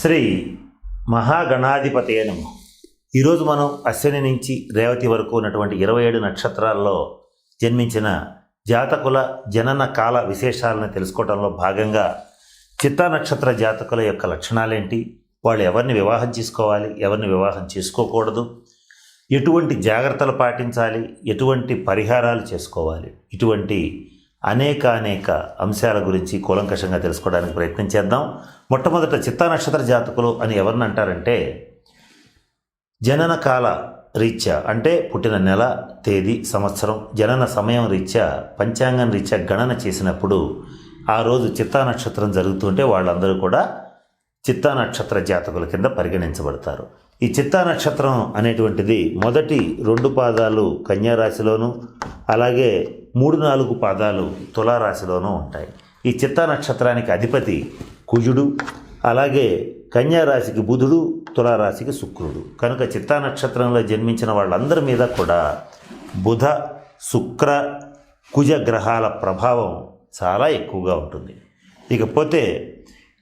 శ్రీ మహాగణాధిపతి నమ ఈరోజు మనం అశ్విని నుంచి రేవతి వరకు ఉన్నటువంటి ఇరవై ఏడు నక్షత్రాల్లో జన్మించిన జాతకుల జనన కాల విశేషాలను తెలుసుకోవడంలో భాగంగా చిత్తా నక్షత్ర జాతకుల యొక్క లక్షణాలేంటి? వాళ్ళు ఎవరిని వివాహం చేసుకోవాలి? ఎవరిని వివాహం చేసుకోకూడదు? ఎటువంటి జాగ్రత్తలు పాటించాలి? ఎటువంటి పరిహారాలు చేసుకోవాలి? ఇటువంటి అనేక అనేక అంశాల గురించి కూలంకషంగా తెలుసుకోవడానికి ప్రయత్నం చేద్దాం. మొట్టమొదట చిత్తా నక్షత్ర జాతకులు అని ఎవరిని అంటారంటే జనన కాల రీత్యా అంటే పుట్టిన నెల తేదీ సంవత్సరం జనన సమయం రీత్యా పంచాంగం రీత్యా గణన చేసినప్పుడు ఆ రోజు చిత్తా నక్షత్రం జరుగుతుంటే వాళ్ళందరూ కూడా చిత్తా నక్షత్ర జాతకుల కింద పరిగణించబడతారు. ఈ చిత్తా నక్షత్రం అనేటువంటిది మొదటి రెండు పాదాలు కన్యారాశిలోనూ అలాగే మూడు నాలుగు పాదాలు తులారాశిలోనూ ఉంటాయి. ఈ చిత్తా నక్షత్రానికి అధిపతి కుజుడు అలాగే కన్యారాశికి బుధుడు తులారాశికి శుక్రుడు. కనుక చిత్తా నక్షత్రంలో జన్మించిన వాళ్ళందరి మీద కూడా బుధ శుక్ర కుజ గ్రహాల ప్రభావం చాలా ఎక్కువగా ఉంటుంది. ఇకపోతే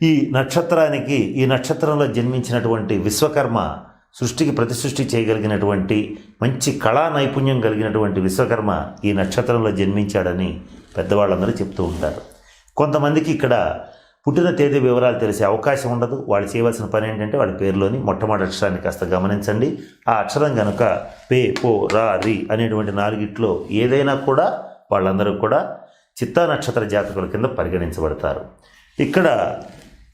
ఈ నక్షత్రానికి ఈ నక్షత్రంలో జన్మించినటువంటి విశ్వకర్మ సృష్టికి ప్రతి సృష్టి చేయగలిగినటువంటి మంచి కళా నైపుణ్యం కలిగినటువంటి విశ్వకర్మ ఈ నక్షత్రంలో జన్మించాడని పెద్దవాళ్ళందరూ చెప్తూ ఉంటారు. కొంతమందికి ఇక్కడ పుట్టిన తేదీ వివరాలు తెలిసే అవకాశం ఉండదు. వాళ్ళు చేయవలసిన పని ఏంటంటే వాళ్ళ పేరులోని మొట్టమొదటి అక్షరాన్ని కాస్త గమనించండి. ఆ అక్షరం కనుక పే పో రా రి అనేటువంటి నాలుగిట్లో ఏదైనా కూడా వాళ్ళందరూ కూడా చిత్తా నక్షత్ర జాతకుల కింద పరిగణించబడతారు. ఇక్కడ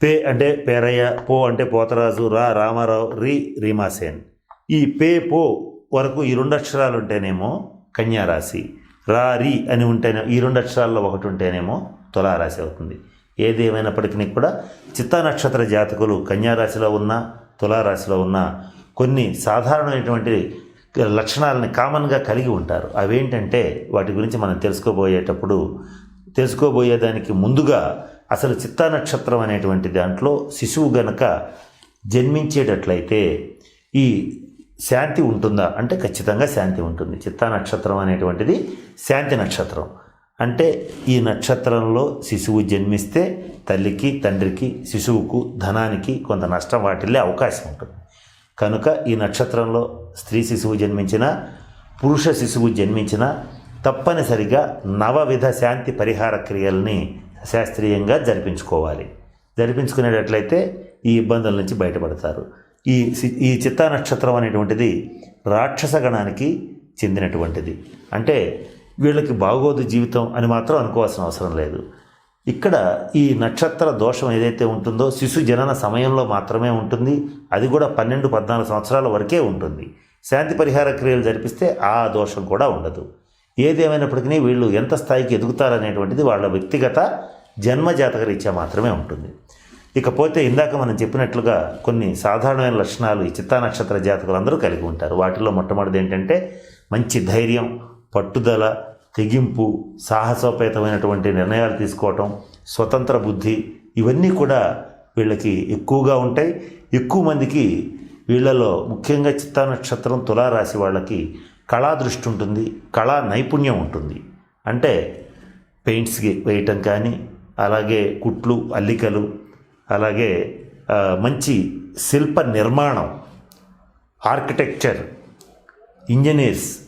పే అంటే పేరయ్య పో అంటే పోతరాజు రా రామారావు రి రీమాసేన్ ఈ పే పో వరకు ఈ రెండు అక్షరాలు ఉంటేనేమో కన్యారాశి. రా రి అని ఉంటేనే ఈ రెండు అక్షరాల్లో ఒకటి ఉంటేనేమో తులారాశి అవుతుంది. ఏదేమైనప్పటికీ కూడా చిత్తా నక్షత్ర జాతకులు కన్యారాశిలో ఉన్న తులారాశిలో ఉన్న కొన్ని సాధారణమైనటువంటి లక్షణాలని కామన్గా కలిగి ఉంటారు. అవేంటంటే వాటి గురించి మనం తెలుసుకోబోయేటప్పుడు తెలుసుకోబోయేదానికి ముందుగా అసలు చిత్తా నక్షత్రం అనేటువంటి దాంట్లో శిశువు గనక జన్మించేటట్లయితే ఈ శాంతి ఉంటుందా? అంటే ఖచ్చితంగా శాంతి ఉంటుంది. చిత్తా నక్షత్రం అనేటువంటిది శాంతి నక్షత్రం. అంటే ఈ నక్షత్రంలో శిశువు జన్మిస్తే తల్లికి తండ్రికి శిశువుకు ధనానికి కొంత నష్టం వాటిల్లే అవకాశం ఉంటుంది. కనుక ఈ నక్షత్రంలో స్త్రీ శిశువు జన్మించిన పురుష శిశువు జన్మించిన తప్పనిసరిగా నవవిధ శాంతి పరిహార క్రియల్ని శాస్త్రీయంగా జరిపించుకోవాలి. జరిపించుకునేటట్లయితే ఈ ఇబ్బందుల నుంచి బయటపడతారు. ఈ ఈ చిత్తా నక్షత్రం అనేటువంటిది రాక్షస గణానికి చెందినటువంటిది. అంటే వీళ్ళకి బాగోదు జీవితం అని మాత్రం అనుకోవాల్సిన అవసరం లేదు. ఇక్కడ ఈ నక్షత్ర దోషం ఏదైతే ఉంటుందో శిశు జనన సమయంలో మాత్రమే ఉంటుంది. అది కూడా పన్నెండు పద్నాలుగు సంవత్సరాల వరకే ఉంటుంది. శాంతి పరిహార క్రియలు జరిపిస్తే ఆ దోషం కూడా ఉండదు. ఏదేమైనప్పటికీ వీళ్ళు ఎంత స్థాయికి ఎదుగుతారనేటువంటిది వాళ్ళ వ్యక్తిగత జన్మజాతక రీత్యా మాత్రమే ఉంటుంది. ఇకపోతే ఇందాక మనం చెప్పినట్లుగా కొన్ని సాధారణమైన లక్షణాలు ఈ చిత్తా నక్షత్ర జాతకులు అందరూ కలిగి ఉంటారు. వాటిలో మొట్టమొదటిది ఏంటంటే మంచి ధైర్యం పట్టుదల తెగింపు సాహసోపేతమైనటువంటి నిర్ణయాలు తీసుకోవటం స్వతంత్ర బుద్ధి ఇవన్నీ కూడా వీళ్ళకి ఎక్కువగా ఉంటాయి. ఎక్కువ మందికి వీళ్ళలో ముఖ్యంగా చిత్తా నక్షత్రం తులారాశి వాళ్ళకి కళా దృష్టి ఉంటుంది కళా నైపుణ్యం ఉంటుంది. అంటే పెయింట్స్ వేయటం కానీ అలాగే కుట్లు అల్లికలు అలాగే మంచి శిల్ప నిర్మాణం ఆర్కిటెక్చర్ ఇంజనీర్స్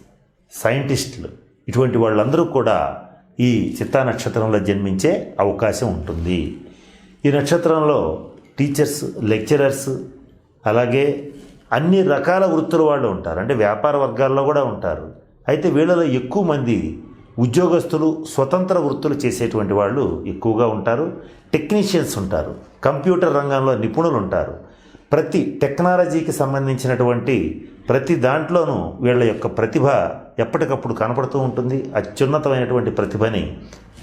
సైంటిస్టులు ఇటువంటి వాళ్ళందరూ కూడా ఈ చిత్తా నక్షత్రంలో జన్మించే అవకాశం ఉంటుంది. ఈ నక్షత్రంలో టీచర్స్ లెక్చరర్స్ అలాగే అన్ని రకాల వృత్తుల వాళ్ళు ఉంటారు. అంటే వ్యాపార వర్గాల్లో కూడా ఉంటారు. అయితే వీళ్ళలో ఎక్కువ మంది ఉద్యోగస్తులు స్వతంత్ర వృత్తులు చేసేటువంటి వాళ్ళు ఎక్కువగా ఉంటారు. టెక్నీషియన్స్ ఉంటారు. కంప్యూటర్ రంగంలో నిపుణులు ఉంటారు. ప్రతి టెక్నాలజీకి సంబంధించినటువంటి ప్రతి దాంట్లోనూ వీళ్ళ యొక్క ప్రతిభ ఎప్పటికప్పుడు కనపడుతూ ఉంటుంది. అత్యున్నతమైనటువంటి ప్రతిభని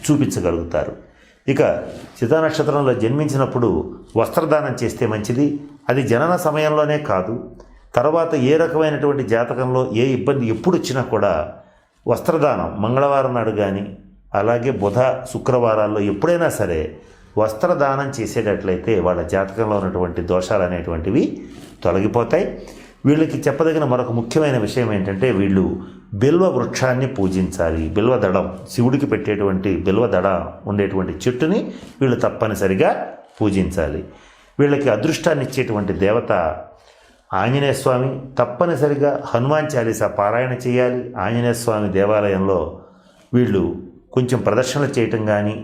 చూపించగలుగుతారు. ఇక చితా నక్షత్రంలో జన్మించినప్పుడు వస్త్రదానం చేస్తే మంచిది. అది జనన సమయంలోనే కాదు తర్వాత ఏ రకమైనటువంటి జాతకంలో ఏ ఇబ్బంది ఎప్పుడు వచ్చినా కూడా వస్త్రదానం మంగళవారం నాడు కానీ అలాగే బుధ శుక్రవారాల్లో ఎప్పుడైనా సరే వస్త్రదానం చేసేటట్లయితే వాళ్ళ జాతకంలో ఉన్నటువంటి దోషాలు అనేటువంటివి తొలగిపోతాయి. వీళ్ళకి చెప్పదగిన మరొక ముఖ్యమైన విషయం ఏంటంటే వీళ్ళు బిల్వ వృక్షాన్ని పూజించాలి. బిల్వ దడం శివుడికి పెట్టేటువంటి బిల్వ దడ ఉండేటువంటి చెట్టుని వీళ్ళు తప్పనిసరిగా పూజించాలి. వీళ్ళకి అదృష్టాన్ని ఇచ్చేటువంటి దేవత ఆంజనేయ స్వామి. తప్పనిసరిగా హనుమాన్ చాలీసా పారాయణ చేయాలి. ఆంజనేయ స్వామి దేవాలయంలో వీళ్ళు కొంచెం ప్రదర్శనలు చేయటం కానీ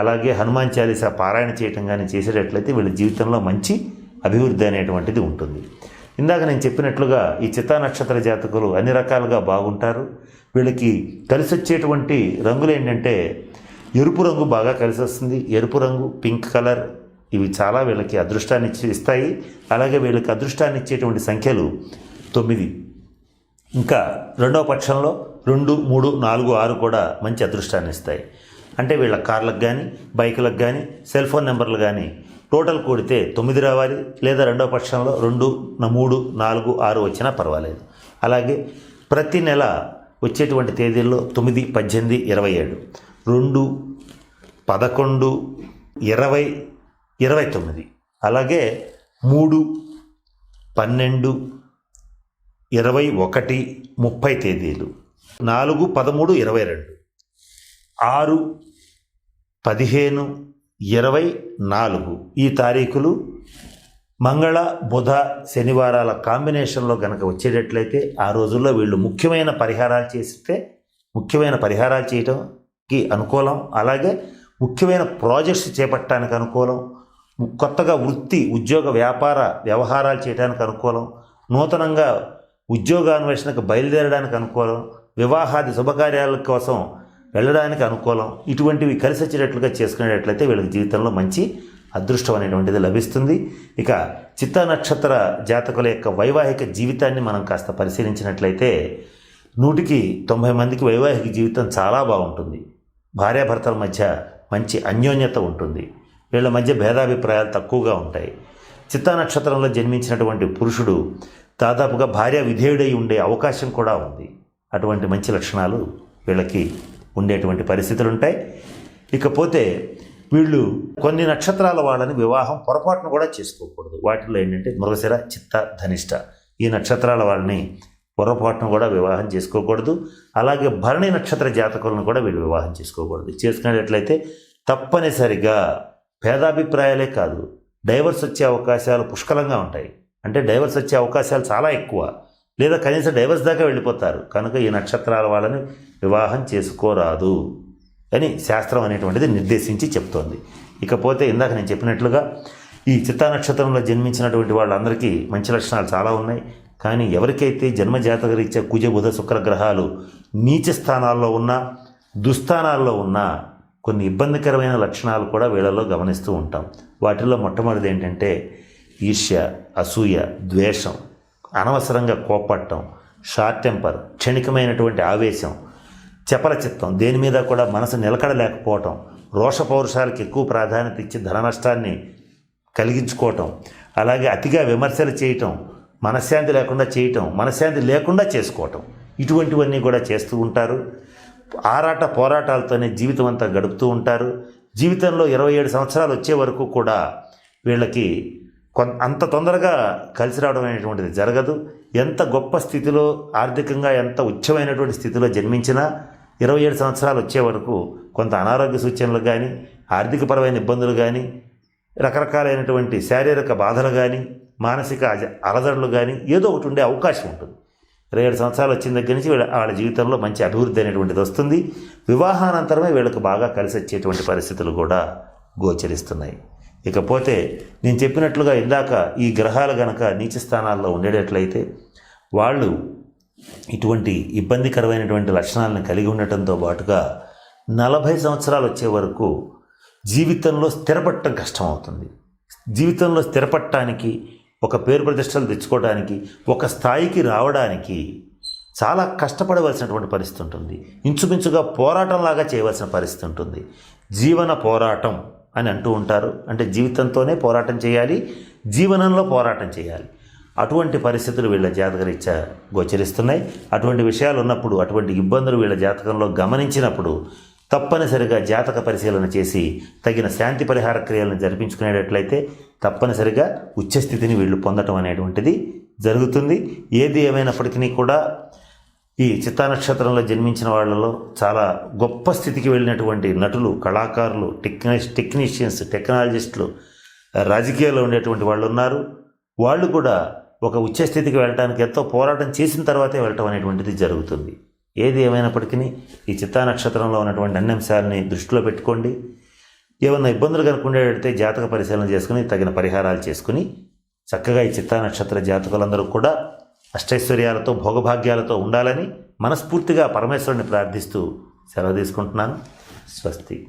అలాగే హనుమాన్ చాలీసా పారాయణ చేయటం కానీ చేసేటట్లయితే వీళ్ళ జీవితంలో మంచి అభివృద్ధి అనేటువంటిది ఉంటుంది. ఇందాక నేను చెప్పినట్లుగా ఈ చిత్తా నక్షత్ర జాతకులు అన్ని రకాలుగా బాగుంటారు. వీళ్ళకి కలిసి వచ్చేటువంటి రంగులు ఏంటంటే ఎరుపు రంగు బాగా కలిసి వస్తుంది ఎరుపు రంగు పింక్ కలర్ ఇవి చాలా వీళ్ళకి అదృష్టాన్ని ఇస్తాయి. అలాగే వీళ్ళకి అదృష్టాన్ని ఇచ్చేటువంటి సంఖ్యలు తొమ్మిది. ఇంకా రెండవ పక్షంలో రెండు మూడు నాలుగు ఆరు కూడా మంచి అదృష్టాన్ని ఇస్తాయి. అంటే వీళ్ళ కార్లకు కానీ బైకులకు కానీ సెల్ ఫోన్ నెంబర్లు కానీ టోటల్ కూడితే తొమ్మిది రావాలి. లేదా రెండవ పక్షంలో రెండు మూడు నాలుగు ఆరు వచ్చినా పర్వాలేదు. అలాగే ప్రతి నెల వచ్చేటువంటి తేదీల్లో తొమ్మిది పద్దెనిమిది ఇరవై ఏడు. రెండు పదకొండు ఇరవై ఇరవై తొమ్మిది. అలాగే మూడు పన్నెండు ఇరవై ఒకటి ముప్పై తేదీలు. నాలుగు పదమూడు ఇరవై రెండు. ఆరు పదిహేను ఇరవై నాలుగు. ఈ తారీఖులు మంగళ బుధ శనివారాల కాంబినేషన్లో కనుక వచ్చేటట్లయితే ఆ రోజుల్లో వీళ్ళు ముఖ్యమైన పరిహారాలు చేస్తే ముఖ్యమైన పరిహారాలు చేయటంకి అనుకూలం. అలాగే ముఖ్యమైన ప్రాజెక్ట్స్ చేపట్టడానికి అనుకూలం. కొత్తగా వృత్తి ఉద్యోగ వ్యాపార వ్యవహారాలు చేయడానికి అనుకూలం నూతనంగా ఉద్యోగాన్వేషణకు బయలుదేరడానికి అనుకూలం వివాహాది శుభకార్యాల కోసం వెళ్ళడానికి అనుకూలం ఇటువంటివి కలిసి వచ్చేటట్లుగా చేసుకునేటట్లయితే వీళ్ళకి జీవితంలో మంచి అదృష్టం అనేటువంటిది లభిస్తుంది. ఇక చిత్త నక్షత్ర జాతకుల యొక్క వైవాహిక జీవితాన్ని మనం కాస్త పరిశీలించినట్లయితే నూటికి తొంభై మందికి వైవాహిక జీవితం చాలా బాగుంటుంది. భార్యాభర్తల మధ్య మంచి అన్యోన్యత ఉంటుంది. వీళ్ళ మధ్య భేదాభిప్రాయాలు తక్కువగా ఉంటాయి. చిత్తా నక్షత్రంలో జన్మించినటువంటి పురుషుడు దాదాపుగా భార్య విధేయుడై ఉండే అవకాశం కూడా ఉంది. అటువంటి మంచి లక్షణాలు వీళ్ళకి ఉండేటువంటి పరిస్థితులు ఉంటాయి ఇకపోతే వీళ్ళు కొన్ని నక్షత్రాల వాళ్ళని వివాహం పొరపాటును కూడా చేసుకోకూడదు. వాటిలో ఏంటంటే మృగశిర చిత్త ధనిష్ట ఈ నక్షత్రాల వాళ్ళని పొరపాటును కూడా వివాహం చేసుకోకూడదు. అలాగే భరణి నక్షత్ర జాతకులను కూడా వీళ్ళు వివాహం చేసుకోకూడదు. చేసుకునేటట్లయితే తప్పనిసరిగా భేదాభిప్రాయాలే కాదు డైవర్స్ వచ్చే అవకాశాలు పుష్కలంగా ఉంటాయి. అంటే డైవర్స్ వచ్చే అవకాశాలు చాలా ఎక్కువ. లేదా కనీసం డైవర్స్ దాకా వెళ్ళిపోతారు. కనుక ఈ నక్షత్రాల వాళ్ళని వివాహం చేసుకోరాదు అని శాస్త్రం అనేటువంటిది నిర్దేశించి చెప్తోంది. ఇకపోతే ఇందాక నేను చెప్పినట్లుగా ఈ చిత్తా నక్షత్రంలో జన్మించినటువంటి వాళ్ళందరికీ మంచి లక్షణాలు చాలా ఉన్నాయి. కానీ ఎవరికైతే జన్మజాతక రీత్యా కుజ బుధ శుక్ర గ్రహాలు నీచ స్థానాల్లో ఉన్నా దుస్థానాల్లో ఉన్నా కొన్ని ఇబ్బందికరమైన లక్షణాలు కూడా వీళ్ళలో గమనిస్తూ ఉంటాం. వాటిల్లో మొట్టమొదటిది ఏంటంటే ఈర్ష్య అసూయ ద్వేషం అనవసరంగా కోపట్టం షార్ట్ టెంపర్ క్షణికమైనటువంటి ఆవేశం చపల చిత్తం దేని మీద కూడా మనసు నిలకడలేకపోవటం రోష పౌరుషాలకు ఎక్కువ ప్రాధాన్యత ఇచ్చి ధన నష్టాన్ని కలిగించుకోవటం అలాగే అతిగా విమర్శలు చేయటం మనశ్శాంతి లేకుండా చేయటం మనశ్శాంతి లేకుండా చేసుకోవటం ఇటువంటివన్నీ కూడా చేస్తూ ఉంటారు. ఆరాట పోరాటాలతోనే జీవితం అంతా గడుపుతూ ఉంటారు. జీవితంలో ఇరవై ఏడు సంవత్సరాలు వచ్చే వరకు కూడా వీళ్ళకి కొంత అంత తొందరగా కలిసి రావడం అనేటువంటిది జరగదు. ఎంత గొప్ప స్థితిలో ఆర్థికంగా ఎంత ఉచ్చమైనటువంటి స్థితిలో జన్మించినా ఇరవై ఏడు సంవత్సరాలు వచ్చే వరకు కొంత అనారోగ్య సూచనలు కానీ ఆర్థికపరమైన ఇబ్బందులు కానీ రకరకాలైనటువంటి శారీరక బాధలు కానీ మానసిక అలజడులు కానీ ఏదో ఒకటి ఉండే అవకాశం ఉంటుంది. ఇరవై ఏడు సంవత్సరాలు వచ్చిన దగ్గర నుంచి వీళ్ళ వాళ్ళ జీవితంలో మంచి అభివృద్ధి అనేటువంటిది వస్తుంది. వివాహానంతరమే వీళ్ళకి బాగా కలిసి వచ్చేటువంటి పరిస్థితులు కూడా గోచరిస్తున్నాయి. ఇకపోతే నేను చెప్పినట్లుగా ఇందాక ఈ గ్రహాలు గనక నీచ స్థానాల్లో ఉండేటట్లయితే వాళ్ళు ఇటువంటి ఇబ్బందికరమైనటువంటి లక్షణాలను కలిగి ఉండటంతో పాటుగా నలభై సంవత్సరాలు వచ్చే వరకు జీవితంలో స్థిరపడటం కష్టం అవుతుంది జీవితంలో స్థిరపడటానికి ఒక పేరు ప్రతిష్టలు తెచ్చుకోవడానికి ఒక స్థాయికి రావడానికి చాలా కష్టపడవలసినటువంటి పరిస్థితి ఉంటుంది. ఇంచుమించుగా పోరాటంలాగా చేయవలసిన పరిస్థితి ఉంటుంది. జీవన పోరాటం అని అంటూ ఉంటారు. అంటే జీవితంతోనే పోరాటం చేయాలి జీవనంలో పోరాటం చేయాలి. అటువంటి పరిస్థితులు వీళ్ళ జాతకరీత్యా గోచరిస్తున్నాయి. అటువంటి విషయాలు ఉన్నప్పుడు అటువంటి ఇబ్బందులు వీళ్ళ జాతకంలో గమనించినప్పుడు తప్పనిసరిగా జాతక పరిశీలన చేసి తగిన శాంతి పరిహార క్రియలను జరిపించుకునేటట్లయితే తప్పనిసరిగా ఉచ్చస్థితిని వీళ్ళు పొందటం అనేటువంటిది జరుగుతుంది. ఏది ఏమైనప్పటికీ కూడా ఈ చిత్తా నక్షత్రంలో జన్మించిన వాళ్ళలో చాలా గొప్ప స్థితికి వెళ్ళినటువంటి నటులు కళాకారులు టెక్ని టెక్నీషియన్స్ టెక్నాలజిస్టులు రాజకీయాల్లో ఉండేటువంటి వాళ్ళు ఉన్నారు. వాళ్ళు కూడా ఒక ఉచ్చ స్థితికి వెళ్ళటానికి ఎంతో పోరాటం చేసిన తర్వాతే వెళ్ళటం అనేటువంటిది జరుగుతుంది. ఏది ఏమైనప్పటికీ ఈ చిత్తా నక్షత్రంలో ఉన్నటువంటి అన్ని అంశాలని దృష్టిలో పెట్టుకోండి. ఏమన్నా ఇబ్బందులు కనుక జాతక పరిశీలన చేసుకుని తగిన పరిహారాలు చేసుకుని చక్కగా ఈ చిత్తా నక్షత్ర జాతకులందరూ కూడా అష్టైశ్వర్యాలతో భోగభాగ్యాలతో ఉండాలని మనస్ఫూర్తిగా పరమేశ్వరుని ప్రార్థిస్తూ సెలవు తీసుకుంటున్నాను. స్వస్తి.